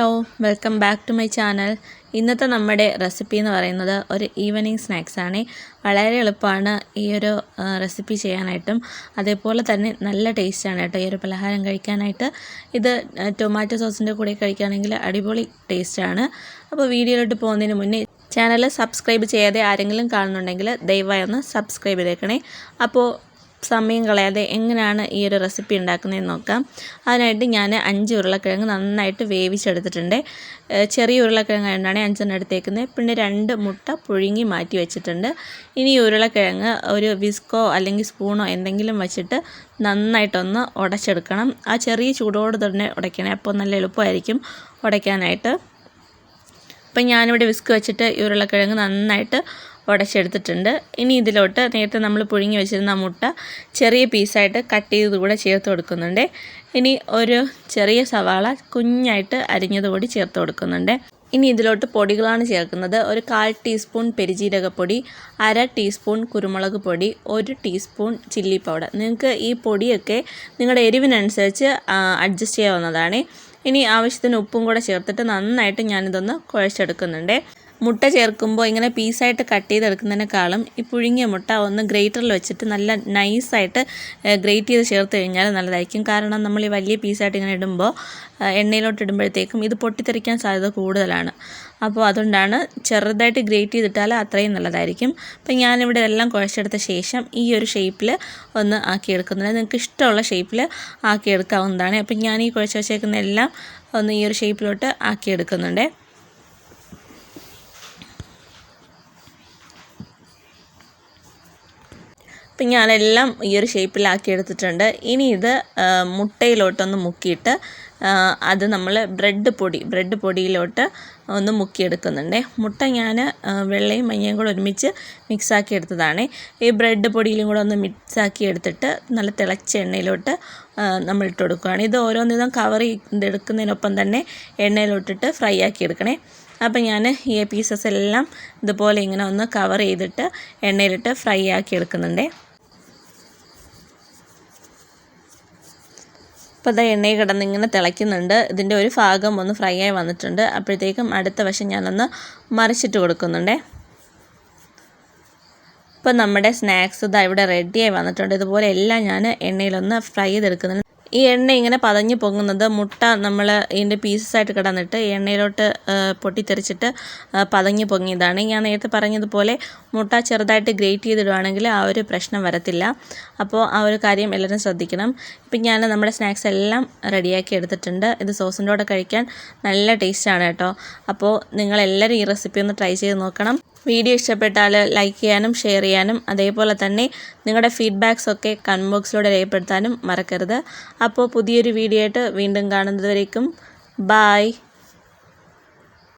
Hello welcome back to my channel. ഇന്നത്തെ നമ്മുടെ recipe എന്ന് പറയുന്നത് ഒരു ഈവനിങ് സ്നാക്സ് ആണ്. വളരെ എളുപ്പമാണ് ഈ ഒരു റെസിപ്പി ചെയ്യാനായിട്ടും. അതേപോലെ തന്നെ നല്ല ടേസ്റ്റാണ് കേട്ടോ ഈ ഒരു പലഹാരം കഴിക്കാനായിട്ട്. ഇത് ടൊമാറ്റോ സോസിന്റെ കൂടെ കഴിക്കുകയാണെങ്കിൽ അടിപൊളി ടേസ്റ്റാണ് അപ്പോൾ വീഡിയോയിലോട്ട് പോകുന്നതിന് മുന്നേ ചാനൽ സബ്സ്ക്രൈബ് ചെയ്യാതെ ആരെങ്കിലും കാണുന്നുണ്ടെങ്കിൽ ദയവായി ഒന്ന് സബ്സ്ക്രൈബ് ചെയ്തേക്കണേ. അപ്പോൾ സമയം കളയാതെ എങ്ങനെയാണ് ഈ ഒരു റെസിപ്പി ഉണ്ടാക്കുന്നതെന്ന് നോക്കാം. അതിനായിട്ട് ഞാൻ അഞ്ച് ഉരുളക്കിഴങ്ങ് നന്നായിട്ട് വേവിച്ചെടുത്തിട്ടുണ്ട്. ചെറിയ ഉരുളക്കിഴങ്ങ് ആയതുകൊണ്ടാണ് അഞ്ചെണ്ണം എടുത്തേക്കുന്നത്. പിന്നെ രണ്ട് മുട്ട പുഴുങ്ങി മാറ്റി വെച്ചിട്ടുണ്ട്. ഇനി ഉരുളക്കിഴങ്ങ് ഒരു വിസ്കോ അല്ലെങ്കിൽ സ്പൂണോ എന്തെങ്കിലും വെച്ചിട്ട് നന്നായിട്ടൊന്ന് ഉടച്ചെടുക്കണം. ആ ചെറിയ ചൂടോട് തന്നെ ഉടയ്ക്കണേ. അപ്പോൾ നല്ല എളുപ്പമായിരിക്കും ഉടയ്ക്കാനായിട്ട്. അപ്പം ഞാനിവിടെ വിസ്ക് വെച്ചിട്ട് ഈ ഉരുളക്കിഴങ്ങ് നന്നായിട്ട് ഉടച്ചെടുത്തിട്ടുണ്ട്. ഇനി ഇതിലോട്ട് നേരത്തെ നമ്മൾ പുഴുങ്ങി വെച്ചിരുന്ന മുട്ട ചെറിയ പീസായിട്ട് കട്ട് ചെയ്ത് കൂടെ ചേർത്ത് കൊടുക്കുന്നുണ്ട്. ഇനി ഒരു ചെറിയ സവാള കുഞ്ഞായിട്ട് അരിഞ്ഞത് കൂടി ചേർത്ത് കൊടുക്കുന്നുണ്ട്. ഇനി ഇതിലോട്ട് പൊടികളാണ് ചേർക്കുന്നത്. ഒരു കാൽ ടീസ്പൂൺ പെരിജീരകപ്പൊടി അര ടീസ്പൂൺ കുരുമുളക് പൊടി ഒരു ടീസ്പൂൺ ചില്ലി പൗഡർ. നിങ്ങൾക്ക് ഈ പൊടിയൊക്കെ നിങ്ങളുടെ എരിവിനനുസരിച്ച് അഡ്ജസ്റ്റ് ചെയ്യാവുന്നതാണ്. ഇനി ആവശ്യത്തിന് ഉപ്പും കൂടെ ചേർത്തിട്ട് നന്നായിട്ട് ഞാനിതൊന്ന് കുഴച്ചെടുക്കുന്നുണ്ട്. മുട്ട ചേർക്കുമ്പോൾ ഇങ്ങനെ പീസായിട്ട് കട്ട് ചെയ്തെടുക്കുന്നതിനേക്കാളും ഈ പുഴുങ്ങിയ മുട്ട ഒന്ന് ഗ്രേറ്ററിൽ വെച്ചിട്ട് നല്ല നൈസായിട്ട് ഗ്രേറ്റ് ചെയ്ത് ചേർത്ത് കഴിഞ്ഞാൽ നല്ലതായിരിക്കും. കാരണം നമ്മൾ ഈ വലിയ പീസായിട്ട് ഇങ്ങനെ ഇടുമ്പോൾ എണ്ണയിലോട്ട് ഇടുമ്പോഴത്തേക്കും ഇത് പൊട്ടിത്തെറിക്കാൻ സാധ്യത കൂടുതലാണ്. അപ്പോൾ അതുകൊണ്ടാണ് ചെറുതായിട്ട് ഗ്രേറ്റ് ചെയ്തിട്ടാൽ അത്രയും നല്ലതായിരിക്കും. അപ്പം ഞാനിവിടെ എല്ലാം കുഴച്ചെടുത്ത ശേഷം ഈ ഒരു ഷേപ്പിൽ ഒന്ന് ആക്കിയെടുക്കുന്നുണ്ട്. നിങ്ങൾക്ക് ഇഷ്ടമുള്ള ഷേപ്പിൽ ആക്കിയെടുക്കാവുന്നതാണ്. അപ്പം ഞാൻ ഈ കുഴച്ച് വെച്ചേക്കുന്ന എല്ലാം ഒന്ന് ഈ ഒരു ഷേപ്പിലോട്ട് ആക്കിയെടുക്കുന്നുണ്ട്. അപ്പം ഞാനെല്ലാം ഈ ഒരു ഷേപ്പിലാക്കി എടുത്തിട്ടുണ്ട് ഇനി ഇത് മുട്ടയിലോട്ടൊന്ന് മുക്കിയിട്ട് അത് നമ്മൾ ബ്രെഡ് പൊടി ബ്രെഡ് പൊടിയിലോട്ട് ഒന്ന് മുക്കിയെടുക്കുന്നുണ്ടേ. മുട്ട ഞാൻ വെള്ളയും മഞ്ഞയും കൂടെ ഒരുമിച്ച് മിക്സാക്കി എടുത്തതാണ്. ഈ ബ്രെഡ് പൊടിയിലും കൂടെ ഒന്ന് മിക്സാക്കി എടുത്തിട്ട് നല്ല തിളച്ച എണ്ണയിലോട്ട് നമ്മൾ ഇട്ട് കൊടുക്കുകയാണ് ഇത് ഓരോന്നിതും കവർ ചെയ്തെടുക്കുന്നതിനൊപ്പം തന്നെ എണ്ണയിലോട്ടിട്ട് ഫ്രൈ ആക്കി എടുക്കണേ. അപ്പം ഞാൻ ഈ പീസസ് എല്ലാം ഇതുപോലെ ഇങ്ങനെ ഒന്ന് കവർ ചെയ്തിട്ട് എണ്ണയിലിട്ട് ഫ്രൈ ആക്കി എടുക്കുന്നുണ്ട്. അപ്പോൾ അത് എണ്ണയിൽ കിടന്ന് ഇങ്ങനെ തിളയ്ക്കുന്നുണ്ട്. ഇതിന്റെ ഒരു ഭാഗം ഒന്ന് ഫ്രൈ ആയി വന്നിട്ടുണ്ട്. അപ്പോഴത്തേക്കും അടുത്ത വശം ഞാനൊന്ന് മറിച്ചിട്ട് കൊടുക്കുന്നുണ്ടേ. ഇപ്പം നമ്മുടെ സ്നാക്സ് ഇതാ ഇവിടെ റെഡിയായി വന്നിട്ടുണ്ട്. ഇതുപോലെ എല്ലാം ഞാൻ എണ്ണയിലൊന്ന് ഫ്രൈ ചെയ്തെടുക്കുന്നുണ്ട്. ഈ എണ്ണ ഇങ്ങനെ പതഞ്ഞ് പൊങ്ങുന്നത് മുട്ട നമ്മൾ ഇതിന്റെ പീസസായിട്ട് കിടന്നിട്ട് എണ്ണയിലോട്ട് പൊട്ടിത്തെറിച്ചിട്ട് പതഞ്ഞ് പൊങ്ങിയതാണ്. ഞാൻ നേരത്തെ പറഞ്ഞതുപോലെ മുട്ട ചെറുതായിട്ട് ഗ്രേറ്റ് ചെയ്തിടുവാണെങ്കിൽ ആ ഒരു പ്രശ്നം വരത്തില്ല. അപ്പോൾ ആ ഒരു കാര്യം എല്ലാവരും ശ്രദ്ധിക്കണം. ഇപ്പം ഞാൻ നമ്മുടെ സ്നാക്സ് എല്ലാം റെഡിയാക്കി എടുത്തിട്ടുണ്ട്. ഇത് സോസിന്റെ കൂടെ കഴിക്കാൻ നല്ല ടേസ്റ്റാണ് കേട്ടോ. അപ്പോൾ നിങ്ങളെല്ലാവരും ഈ റെസിപ്പി ഒന്ന് ട്രൈ ചെയ്ത് നോക്കണം. വീഡിയോ ഇഷ്ടപ്പെട്ടാൽ ലൈക്ക് ചെയ്യാനും ഷെയർ ചെയ്യാനും അതേപോലെ തന്നെ നിങ്ങളുടെ ഫീഡ്ബാക്സ് ഒക്കെ കമന്റ് ബോക്സിലൂടെ രേഖപ്പെടുത്താനും മറക്കരുത്. അപ്പോൾ പുതിയൊരു വീഡിയോ ആയിട്ട് വീണ്ടും കാണുന്നതുവരേക്കും. ബായ്